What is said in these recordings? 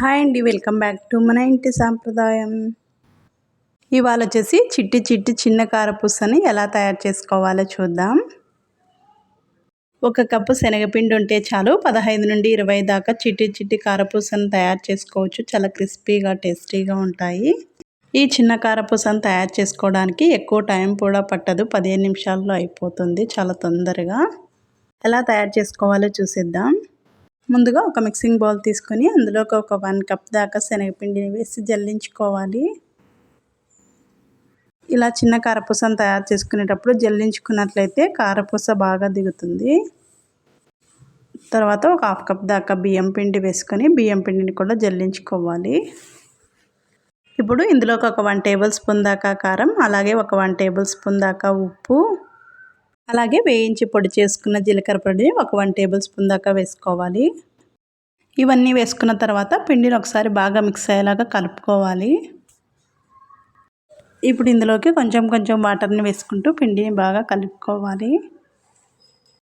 Hi అండి welcome back to మన ఇంటి సాంప్రదాయం. ఇవాళ వచ్చేసి చిట్టి చిట్టి చిన్న కారపూసని ఎలా తయారు చేసుకోవాలో చూద్దాం. ఒక కప్పు శనగపిండి ఉంటే చాలు పదహైదు నుండి ఇరవై దాకా చిట్టి చిట్టి కారపూసను తయారు చేసుకోవచ్చు. చాలా క్రిస్పీగా టేస్టీగా ఉంటాయి. ఈ చిన్న కారపూసను తయారు చేసుకోవడానికి ఎక్కువ టైం కూడా పట్టదు పదిహేను నిమిషాల్లో అయిపోతుంది చాలా తొందరగా. ఎలా తయారు చేసుకోవాలో చూసిద్దాం. ముందుగా ఒక మిక్సింగ్ బౌల్ తీసుకొని అందులోకి ఒక వన్ కప్ దాకా శనగపిండిని వేసి జల్లించుకోవాలి. ఇలా చిన్న కారపూసను తయారు చేసుకునేటప్పుడు జల్లించుకున్నట్లయితే కారపూస బాగా దిగుతుంది. తర్వాత ఒక హాఫ్ కప్ దాకా బియ్యం పిండి వేసుకొని బియ్యం పిండిని కూడా జల్లించుకోవాలి. ఇప్పుడు ఇందులోకి ఒక వన్ టేబుల్ స్పూన్ దాకా కారం అలాగే ఒక వన్ టేబుల్ స్పూన్ దాకా ఉప్పు అలాగే వేయించి పొడి చేసుకున్న జీలకర్ర పొడిని ఒక వన్ టేబుల్ స్పూన్ దాకా వేసుకోవాలి. ఇవన్నీ వేసుకున్న తర్వాత పిండిని ఒకసారి బాగా మిక్స్ అయ్యేలాగా కలుపుకోవాలి. ఇప్పుడు ఇందులోకి కొంచెం కొంచెం వాటర్ని వేసుకుంటూ పిండిని బాగా కలుపుకోవాలి.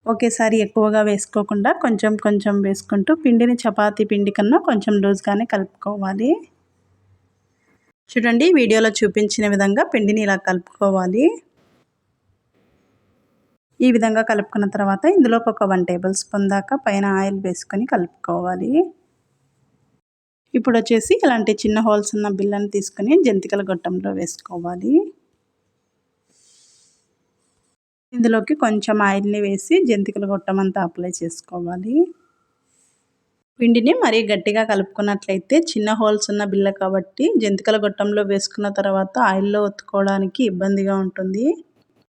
ఒకేసారి ఎక్కువగా వేసుకోకుండా కొంచెం కొంచెం వేసుకుంటూ పిండిని చపాతీ పిండి కన్నా కొంచెం లూజ్గానే కలుపుకోవాలి. చూడండి వీడియోలో చూపించిన విధంగా పిండిని ఇలా కలుపుకోవాలి. ఈ విధంగా కలుపుకున్న తర్వాత ఇందులోకి ఒక వన్ టేబుల్ స్పూన్ దాకా పైన ఆయిల్ వేసుకొని కలుపుకోవాలి. ఇప్పుడు వచ్చేసి ఇలాంటి చిన్న హోల్స్ ఉన్న బిల్లను తీసుకొని జంతికల గొట్టంలో వేసుకోవాలి. ఇందులోకి కొంచెం ఆయిల్ని వేసి జంతికల గొట్టం అంతా అప్లై చేసుకోవాలి. పిండిని మరీ గట్టిగా కలుపుకున్నట్లయితే చిన్న హోల్స్ ఉన్న బిల్ల కాబట్టి జంతికల గొట్టంలో వేసుకున్న తర్వాత ఆయిల్లో ఒత్తుకోవడానికి ఇబ్బందిగా ఉంటుంది.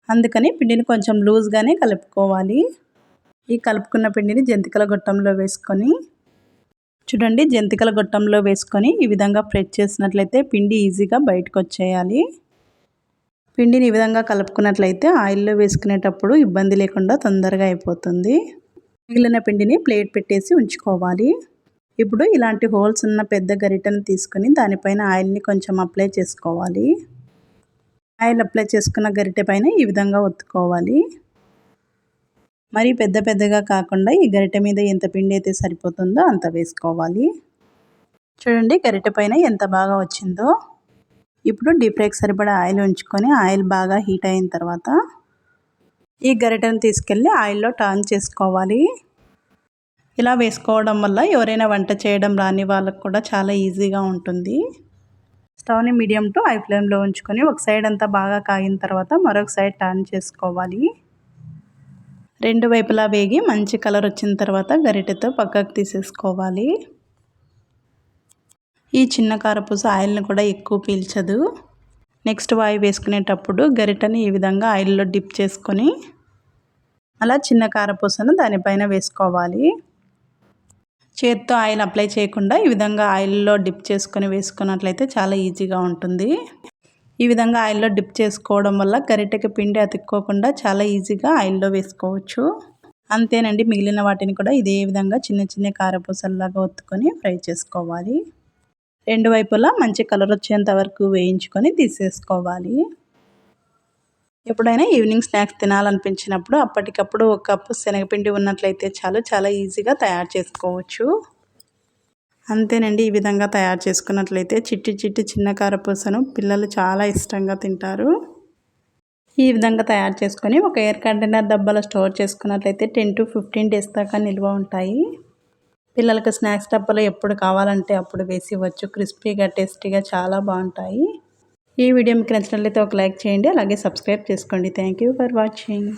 అందుకని పిండిని కొంచెం లూజ్గానే కలుపుకోవాలి. ఈ కలుపుకున్న పిండిని జంతికల గొట్టంలో వేసుకొని చూడండి జంతికల గొట్టంలో వేసుకొని ఈ విధంగా ప్రెస్ చేసినట్లయితే పిండి ఈజీగా బయటకు వచ్చేయాలి. పిండిని ఈ విధంగా కలుపుకున్నట్లయితే ఆయిల్లో వేసుకునేటప్పుడు ఇబ్బంది లేకుండా తొందరగా అయిపోతుంది. మిగిలిన పిండిని ప్లేట్ పెట్టేసి ఉంచుకోవాలి. ఇప్పుడు ఇలాంటి హోల్స్ ఉన్న పెద్ద గరిటను తీసుకొని దానిపైన ఆయిల్ని కొంచెం అప్లై చేసుకోవాలి. ఆయిల్ అప్లై చేసుకున్న గరిటె పైన ఈ విధంగా ఒత్తుకోవాలి. మరి పెద్ద పెద్దగా కాకుండా ఈ గరిటె మీద ఎంత పిండి అయితే సరిపోతుందో అంత వేసుకోవాలి. చూడండి గరిటె పైన ఎంత బాగా వచ్చిందో. ఇప్పుడు డీప్ ఫ్రైకి సరిపడా ఆయిల్ ఉంచుకొని ఆయిల్ బాగా హీట్ అయిన తర్వాత ఈ గరిటెను తీసుకెళ్ళి ఆయిల్లో టర్న్ చేసుకోవాలి. ఇలా వేసుకోవడం వల్ల ఎవరైనా వంట చేయడం రాని వాళ్ళకు కూడా చాలా ఈజీగా ఉంటుంది. స్టవ్ని మీడియం టు హై ఫ్లేమ్లో ఉంచుకొని ఒక సైడ్ అంతా బాగా కాగిన తర్వాత మరొక సైడ్ టర్న్ చేసుకోవాలి. రెండు వైపులా వేగి మంచి కలర్ వచ్చిన తర్వాత గరిటెతో పక్కకు తీసేసుకోవాలి. ఈ చిన్న కారపూస ఆయిల్ని కూడా ఎక్కువ పీల్చదు. నెక్స్ట్ వాయి వేసుకునేటప్పుడు గరిటని ఈ విధంగా ఆయిల్లో డిప్ చేసుకొని అలా చిన్న కారపూసను దానిపైన వేసుకోవాలి. చేత్తో ఆయిల్ అప్లై చేయకుండా ఈ విధంగా ఆయిల్లో డిప్ చేసుకొని వేసుకున్నట్లయితే చాలా ఈజీగా ఉంటుంది. ఈ విధంగా ఆయిల్లో డిప్ చేసుకోవడం వల్ల గరిటెకి పిండి అతుక్కోకుండా చాలా ఈజీగా ఆయిల్లో వేసుకోవచ్చు. అంతేనండి మిగిలిన వాటిని కూడా ఇదే విధంగా చిన్న చిన్న కారపూసల్లాగా ఒత్తుకొని ఫ్రై చేసుకోవాలి. రెండు వైపులా మంచి కలర్ వచ్చేంత వరకు వేయించుకొని తీసేసుకోవాలి. ఎప్పుడైనా ఈవినింగ్ స్నాక్స్ తినాలనిపించినప్పుడు అప్పటికప్పుడు ఒక కప్పు శనగపిండి ఉన్నట్లయితే చాలు చాలా ఈజీగా తయారు చేసుకోవచ్చు. అంతేనండి ఈ విధంగా తయారు చేసుకున్నట్లయితే చిట్టి చిట్టి చిన్న కారపూసను పిల్లలు చాలా ఇష్టంగా తింటారు. ఈ విధంగా తయారు చేసుకొని ఒక ఎయిర్ కంటైనర్ డబ్బాలో స్టోర్ చేసుకున్నట్లయితే టెన్ టు ఫిఫ్టీన్ డేస్ దాకా నిల్వ ఉంటాయి. పిల్లలకు స్నాక్స్ డబ్బాలో ఎప్పుడు కావాలంటే అప్పుడు వేసి ఇవ్వచ్చు. క్రిస్పీగా టేస్టీగా చాలా బాగుంటాయి. ఈ వీడియో మీకు నచ్చినట్లయితే ఒక లైక్ చేయండి అలాగే సబ్స్క్రైబ్ చేసుకోండి. Thank you for watching